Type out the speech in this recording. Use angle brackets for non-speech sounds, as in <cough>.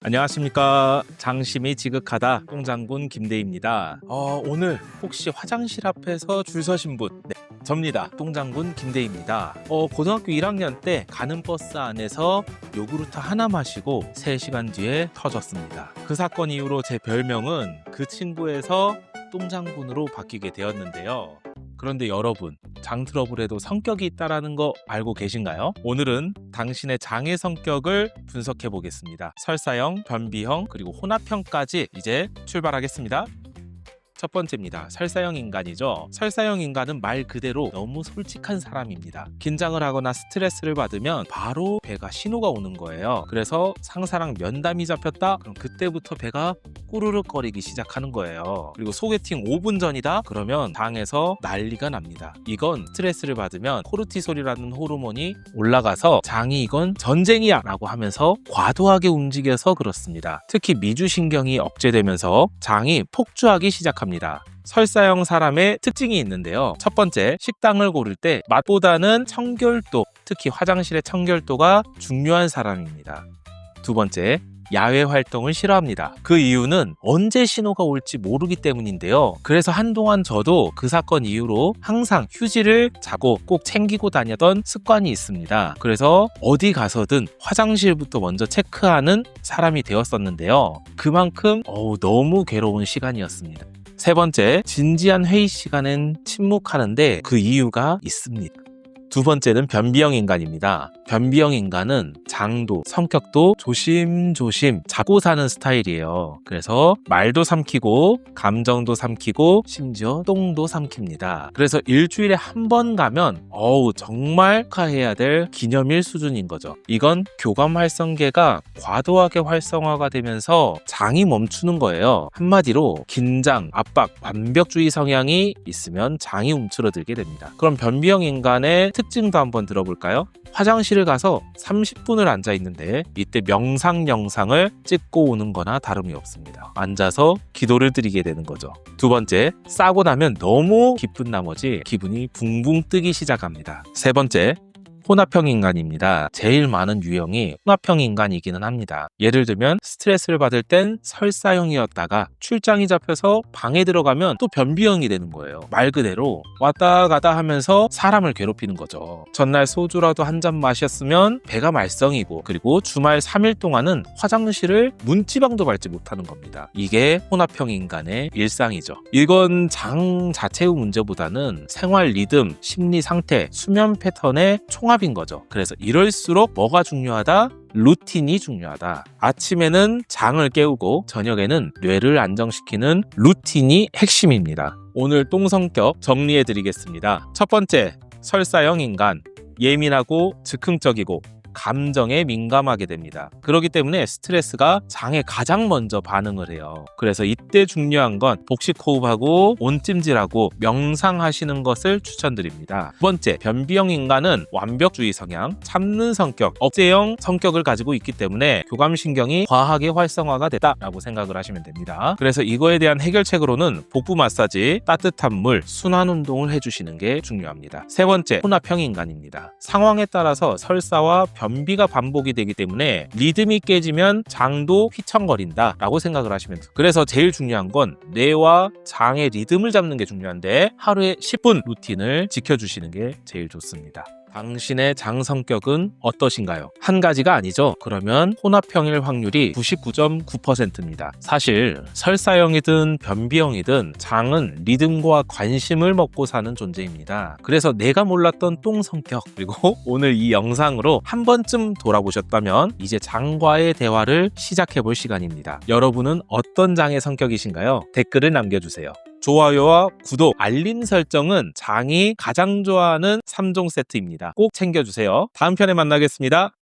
안녕하십니까. 장심이 지극하다 똥장군 김대희입니다. 어, 오늘 혹시 화장실 앞에서 줄 서신 분? 네, 접니다. 똥장군 김대희입니다. 어, 고등학교 1학년 때 가는 버스 안에서 요구르트 하나 마시고 3시간 뒤에 터졌습니다. 그 사건 이후로 제 별명은 그 친구에서 똥장군으로 바뀌게 되었는데요. 그런데 여러분 장 트러블에도 성격이 있다라는 거 알고 계신가요? 오늘은 당신의 장의 성격을 분석해 보겠습니다. 설사형, 변비형, 그리고 혼합형까지 이제 출발하겠습니다. 첫 번째입니다. 설사형 인간이죠. 설사형 인간은 말 그대로 너무 솔직한 사람입니다. 긴장을 하거나 스트레스를 받으면 바로 배가 신호가 오는 거예요. 그래서 상사랑 면담이 잡혔다? 그럼 그때부터 배가 꾸르륵거리기 시작하는 거예요. 그리고 소개팅 5분 전이다? 그러면 방에서 난리가 납니다. 이건 스트레스를 받으면 코르티솔이라는 호르몬이 올라가서 장이 이건 전쟁이야 라고 하면서 과도하게 움직여서 그렇습니다. 특히 미주신경이 억제되면서 장이 폭주하기 시작합니다. 설사형 사람의 특징이 있는데요. 첫 번째, 식당을 고를 때 맛보다는 청결도, 특히 화장실의 청결도가 중요한 사람입니다. 두 번째, 야외 활동을 싫어합니다. 그 이유는 언제 신호가 올지 모르기 때문인데요. 그래서 한동안 저도 그 사건 이후로 항상 휴지를 자고 꼭 챙기고 다녔던 습관이 있습니다. 그래서 어디 가서든 화장실부터 먼저 체크하는 사람이 되었었는데요. 그만큼 어우, 너무 괴로운 시간이었습니다. 세 번째, 진지한 회의 시간엔 침묵하는데 그 이유가 있습니다. 두 번째는 변비형 인간입니다. 변비형 인간은 장도, 성격도 조심조심 잡고 사는 스타일이에요. 그래서 말도 삼키고, 감정도 삼키고, 심지어 똥도 삼킵니다. 그래서 일주일에 한 번 가면, 어우, 정말 축하해야 될 기념일 수준인 거죠. 이건 교감 활성계가 과도하게 활성화가 되면서 장이 멈추는 거예요. 한마디로 긴장, 압박, 완벽주의 성향이 있으면 장이 움츠러들게 됩니다. 그럼 변비형 인간의 특징도 한번 들어볼까요? 화장실을 가서 30분을 앉아 있는데 이때 명상 영상을 찍고 오는 거나 다름이 없습니다. 앉아서 기도를 드리게 되는 거죠. 두 번째, 싸고 나면 너무 기쁜 나머지 기분이 붕붕 뜨기 시작합니다. 세 번째, 혼합형 인간입니다. 제일 많은 유형이 혼합형 인간이기는 합니다. 예를 들면 스트레스를 받을 땐 설사형이었다가 출장이 잡혀서 방에 들어가면 또 변비형이 되는 거예요. 말 그대로 왔다 가다 하면서 사람을 괴롭히는 거죠. 전날 소주라도 한 잔 마셨으면 배가 말썽이고 그리고 주말 3일 동안은 화장실을 문지방도 밟지 못하는 겁니다. 이게 혼합형 인간의 일상이죠. 이건 장 자체의 문제보다는 생활 리듬, 심리 상태, 수면 패턴의 총합 인 거죠. 그래서 이럴수록 뭐가 중요하다? 루틴이 중요하다. 아침에는 장을 깨우고 저녁에는 뇌를 안정시키는 루틴이 핵심입니다. 오늘 똥성격 정리해 드리겠습니다. 첫 번째, 설사형 인간. 예민하고 즉흥적이고 감정에 민감하게 됩니다. 그렇기 때문에 스트레스가 장에 가장 먼저 반응을 해요. 그래서 이때 중요한 건 복식 호흡하고 온찜질하고 명상하시는 것을 추천드립니다. 두 번째, 변비형 인간은 완벽주의 성향, 참는 성격, 억제형 성격을 가지고 있기 때문에 교감신경이 과하게 활성화가 됐다라고 생각을 하시면 됩니다. 그래서 이거에 대한 해결책으로는 복부 마사지, 따뜻한 물, 순환 운동을 해주시는 게 중요합니다. 세 번째, 혼합형 인간입니다. 상황에 따라서 설사와 변비가 반복이 되기 때문에 리듬이 깨지면 장도 휘청거린다 라고 생각을 하시면 돼요. 그래서 제일 중요한 건 뇌와 장의 리듬을 잡는 게 중요한데 하루에 10분 루틴을 지켜주시는 게 제일 좋습니다. 당신의 장 성격은 어떠신가요? 한 가지가 아니죠. 그러면 혼합형일 확률이 99.9%입니다. 사실 설사형이든 변비형이든 장은 리듬과 관심을 먹고 사는 존재입니다. 그래서 내가 몰랐던 똥 성격 그리고 <laughs> 오늘 이 영상으로 한 번쯤 돌아보셨다면 이제 장과의 대화를 시작해 볼 시간입니다. 여러분은 어떤 장의 성격이신가요? 댓글을 남겨주세요. 좋아요와 구독, 알림 설정은 장이 가장 좋아하는 3종 세트입니다. 꼭 챙겨주세요. 다음 편에 만나겠습니다.